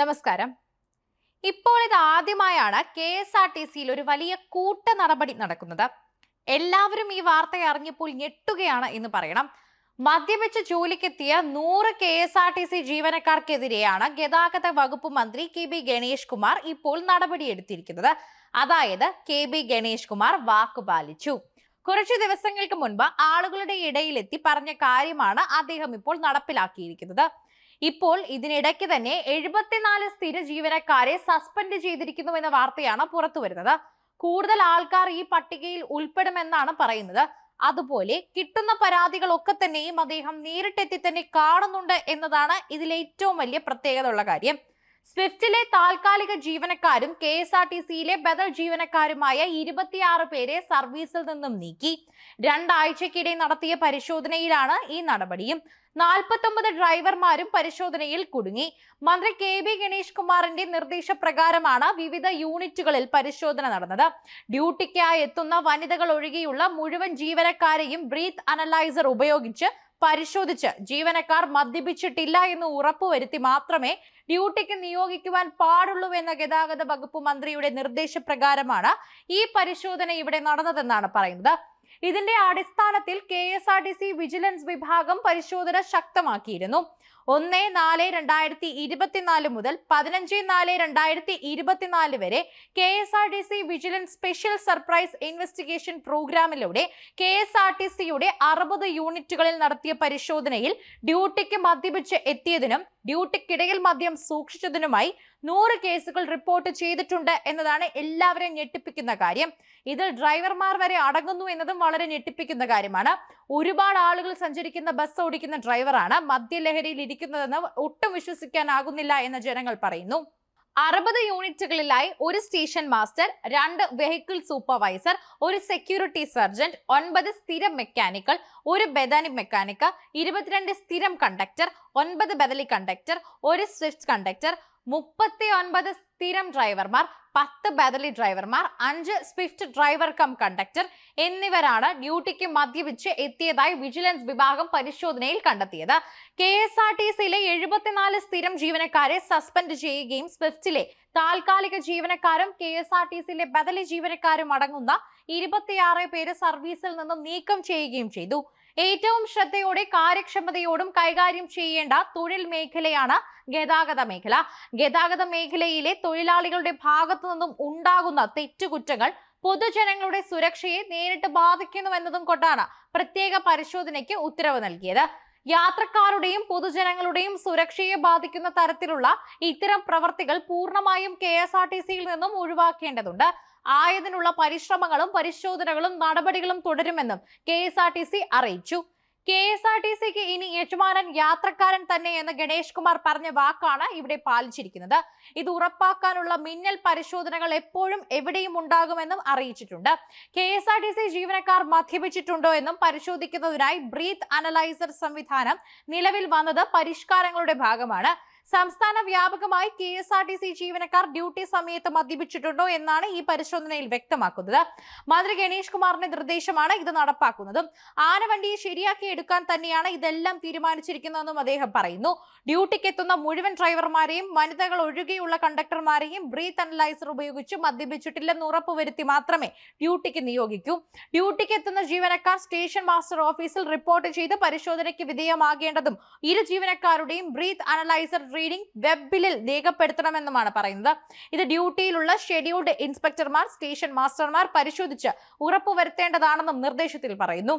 നമസ്കാരം. ഇപ്പോൾ ഇത് ആദ്യമായാണ് കെ എസ് ആർ ടി സിയിൽ ഒരു വലിയ കൂട്ട നടപടി നടക്കുന്നത്. എല്ലാവരും ഈ വാർത്ത അറിഞ്ഞപ്പോൾ ഞെട്ടുകയാണ് എന്ന് പറയണം. മദ്യപിച്ച് ജോലിക്കെത്തിയ നൂറ് K S R T C ജീവനക്കാർക്കെതിരെയാണ് ഗതാഗത വകുപ്പ് മന്ത്രി കെ ബി ഗണേഷ് കുമാർ ഇപ്പോൾ നടപടിയെടുത്തിരിക്കുന്നത് അതായത് കെ ബി ഗണേഷ് കുമാർ വാക്കുപാലിച്ചു കുറച്ചു ദിവസങ്ങൾക്ക് മുൻപ് ആളുകളുടെ ഇടയിലെത്തി പറഞ്ഞ കാര്യമാണ് അദ്ദേഹം ഇപ്പോൾ നടപ്പിലാക്കിയിരിക്കുന്നത്. ഇപ്പോൾ ഇതിനിടയ്ക്ക് തന്നെ എഴുപത്തിനാല് സ്ഥിര ജീവനക്കാരെ സസ്പെൻഡ് ചെയ്തിരിക്കുന്നു എന്ന വാർത്തയാണ് പുറത്തുവരുന്നത് കൂടുതൽ ആൾക്കാർ ഈ പട്ടികയിൽ ഉൾപ്പെടുമെന്നാണ് പറയുന്നത്. അതുപോലെ കിട്ടുന്ന പരാതികളൊക്കെ തന്നെയും അദ്ദേഹം നേരിട്ടെത്തി തന്നെ കാണുന്നുണ്ട് എന്നതാണ് ഇതിലെ ഏറ്റവും വലിയ പ്രത്യേകത ഉള്ള കാര്യം. സ്വിഫ്റ്റിലെ താൽക്കാലിക ജീവനക്കാരും കെ എസ് ആർ ടി സിയിലെ ബദൽ ജീവനക്കാരുമായ ഇരുപത്തിയാറ് പേരെ സർവീസിൽ നിന്നും നീക്കി. രണ്ടാഴ്ചക്കിടെ നടത്തിയ പരിശോധനയിലാണ് ഈ നടപടിയും. നാൽപ്പത്തൊമ്പത് ഡ്രൈവർമാരും പരിശോധനയിൽ കുടുങ്ങി. മന്ത്രി കെ ബി ഗണേഷ് കുമാറിന്റെ നിർദ്ദേശപ്രകാരമാണ് വിവിധ യൂണിറ്റുകളിൽ പരിശോധന നടന്നത്. ഡ്യൂട്ടിക്കായി എത്തുന്ന വനിതകൾ ഒഴികെയുള്ള മുഴുവൻ ജീവനക്കാരെയും ബ്രീത്ത് അനലൈസർ ഉപയോഗിച്ച് പരിശോധിച്ച് ജീവനക്കാർ മദ്യപിച്ചിട്ടില്ല എന്ന് ഉറപ്പുവരുത്തി മാത്രമേ ഡ്യൂട്ടിക്ക് നിയോഗിക്കുവാൻ പാടുള്ളൂ എന്ന ഗതാഗത വകുപ്പ് മന്ത്രിയുടെ നിർദ്ദേശപ്രകാരമാണ് ഈ പരിശോധന ഇവിടെ നടന്നതെന്നാണ് പറയുന്നത്. ഇതിന്റെ അടിസ്ഥാനത്തിൽ കെ വിജിലൻസ് വിഭാഗം പരിശോധന ശക്തമാക്കിയിരുന്നു. ഒന്ന് നാല് രണ്ടായിരത്തി ഇരുപത്തിനാല് മുതൽ പതിനഞ്ച് നാല് രണ്ടായിരത്തി ഇരുപത്തിനാല് വരെ K S R T C vigilance special surprise investigation പ്രോഗ്രാമിലൂടെ കെ എസ് ആർ ടി സിയുടെ അറുപത് യൂണിറ്റുകളിൽ നടത്തിയ പരിശോധനയിൽ ഡ്യൂട്ടിക്ക് മദ്യപിച്ച് എത്തിയതിനും ഡ്യൂട്ടിക്കിടയിൽ മദ്യം സൂക്ഷിച്ചതിനുമായി നൂറ് കേസുകൾ റിപ്പോർട്ട് ചെയ്തിട്ടുണ്ട് എന്നതാണ് എല്ലാവരെയും ഞെട്ടിപ്പിക്കുന്ന കാര്യം. ഇതിൽ ഡ്രൈവർമാർ വരെ അടങ്ങുന്നു എന്നതും വളരെ ഞെട്ടിപ്പിക്കുന്ന കാര്യമാണ്. ഒരുപാട് ആളുകൾ സഞ്ചരിക്കുന്ന ബസ് ഓടിക്കുന്ന ഡ്രൈവറാണ് മദ്യലഹരിയിൽ ഇരിക്കുന്നതെന്ന് ഒട്ടും വിശ്വസിക്കാനാകുന്നില്ല എന്ന് ജനങ്ങൾ പറയുന്നു. അറുപത് യൂണിറ്റുകളിലായി ഒരു സ്റ്റേഷൻ മാസ്റ്റർ രണ്ട് വെഹിക്കിൾ സൂപ്പർവൈസർ ഒരു സെക്യൂരിറ്റി സർജന്റ് ഒൻപത് സ്ഥിരം മെക്കാനിക്കൽ ഒരു ബദാനി മെക്കാനിക്ക് ഇരുപത്തിരണ്ട് സ്ഥിരം കണ്ടക്ടർ ഒൻപത് ബദലി കണ്ടക്ടർ ഒരു സ്വിഫ്റ്റ് കണ്ടക്ടർ മുപ്പത്തി ഒൻപത് സ്ഥിരം ഡ്രൈവർമാർ പത്ത് ബദലി ഡ്രൈവർമാർ അഞ്ച് സ്വിഫ്റ്റ് ഡ്രൈവർ കം കണ്ടക്ടർ എന്നിവരാണ് ഡ്യൂട്ടിക്ക് മദ്യപിച്ച് എത്തിയതായി വിജിലൻസ് വിഭാഗം പരിശോധനയിൽ കണ്ടെത്തിയത്. കെ എസ് ആർ ടി സിയിലെ എഴുപത്തിനാല് സ്ഥിരം ജീവനക്കാരെ സസ്പെൻഡ് ചെയ്യുകയും സ്വിഫ്റ്റിലെ താൽക്കാലിക ജീവനക്കാരും കെ എസ് ആർ ടി സിയിലെ ബദലി ജീവനക്കാരും അടങ്ങുന്ന ഇരുപത്തിയാറ് പേര് സർവീസിൽ നിന്നും നീക്കം ചെയ്യുകയും ചെയ്തു. ഏറ്റവും ശ്രദ്ധയോടെ കാര്യക്ഷമതയോടും കൈകാര്യം ചെയ്യേണ്ട തൊഴിൽ മേഖലയാണ് ഗതാഗത മേഖല. ഗതാഗത മേഖലയിലെ തൊഴിലാളികളുടെ ഭാഗത്തു നിന്നും ഉണ്ടാകുന്ന തെറ്റുകുറ്റങ്ങൾ പൊതുജനങ്ങളുടെ സുരക്ഷയെ നേരിട്ട് ബാധിക്കുന്നുവെന്നതും കൊണ്ടാണ് പ്രത്യേക പരിശോധനയ്ക്ക് ഉത്തരവ് നൽകിയത്. യാത്രക്കാരുടെയും പൊതുജനങ്ങളുടെയും സുരക്ഷയെ ബാധിക്കുന്ന തരത്തിലുള്ള ഇത്തരം പ്രവർത്തികൾ പൂർണമായും കെ നിന്നും ഒഴിവാക്കേണ്ടതുണ്ട്. ആയതിനുള്ള പരിശ്രമങ്ങളും പരിശോധനകളും നടപടികളും തുടരുമെന്നും കെ അറിയിച്ചു. കെ എസ് ആർ ടി സിക്ക് ഇനി യജമാനൻ യാത്രക്കാരൻ തന്നെ എന്ന് ഗണേഷ് കുമാർ പറഞ്ഞ വാക്കാണ് ഇവിടെ പാലിച്ചിരിക്കുന്നത്. ഇത് ഉറപ്പാക്കാനുള്ള മിന്നൽ പരിശോധനകൾ എപ്പോഴും എവിടെയും ഉണ്ടാകുമെന്നും അറിയിച്ചിട്ടുണ്ട്. K S R T C ജീവനക്കാർ മദ്യപിച്ചിട്ടുണ്ടോ എന്നും പരിശോധിക്കുന്നതിനായി ബ്രീത്ത് അനലൈസർ സംവിധാനം നിലവിൽ വന്നത് പരിഷ്കാരങ്ങളുടെ ഭാഗമാണ്. സംസ്ഥാന വ്യാപകമായി K S R T C ജീവനക്കാർ ഡ്യൂട്ടി സമയത്ത് മദ്യപിച്ചിട്ടുണ്ടോ എന്നാണ് ഈ പരിശോധനയിൽ വ്യക്തമാക്കുന്നത്. മന്ത്രി ഗണേഷ് കുമാറിന്റെ നിർദ്ദേശമാണ് ഇത് നടപ്പാക്കുന്നത്. ആനവണ്ടിയെ ശരിയാക്കി എടുക്കാൻ തന്നെയാണ് ഇതെല്ലാം തീരുമാനിച്ചിരിക്കുന്നതെന്നും അദ്ദേഹം പറയുന്നു. ഡ്യൂട്ടിക്ക് എത്തുന്ന മുഴുവൻ ഡ്രൈവർമാരെയും വനിതകൾ ഒഴികെയുള്ള കണ്ടക്ടർമാരെയും ബ്രീത്ത് അനലൈസർ ഉപയോഗിച്ച് മദ്യപിച്ചിട്ടില്ലെന്ന് ഉറപ്പുവരുത്തി മാത്രമേ ഡ്യൂട്ടിക്ക് നിയോഗിക്കൂ. ഡ്യൂട്ടിക്ക് എത്തുന്ന ജീവനക്കാർ സ്റ്റേഷൻ മാസ്റ്റർ ഓഫീസിൽ റിപ്പോർട്ട് ചെയ്ത് പരിശോധനയ്ക്ക് വിധേയമാകേണ്ടതും ഇരു ജീവനക്കാരുടെയും ബ്രീത്ത് അനലൈസർ റീഡിംഗ് വെബിലിൽ രേഖപ്പെടുത്തണമെന്നുമാണ് പറയുന്നത്. ഇത് ഡ്യൂട്ടിയിലുള്ള ഷെഡ്യൂൾഡ് ഇൻസ്പെക്ടർമാർ സ്റ്റേഷൻ മാസ്റ്റർമാർ പരിശോധിച്ച് ഉറപ്പുവരുത്തേണ്ടതാണെന്നും നിർദ്ദേശത്തിൽ പറയുന്നു.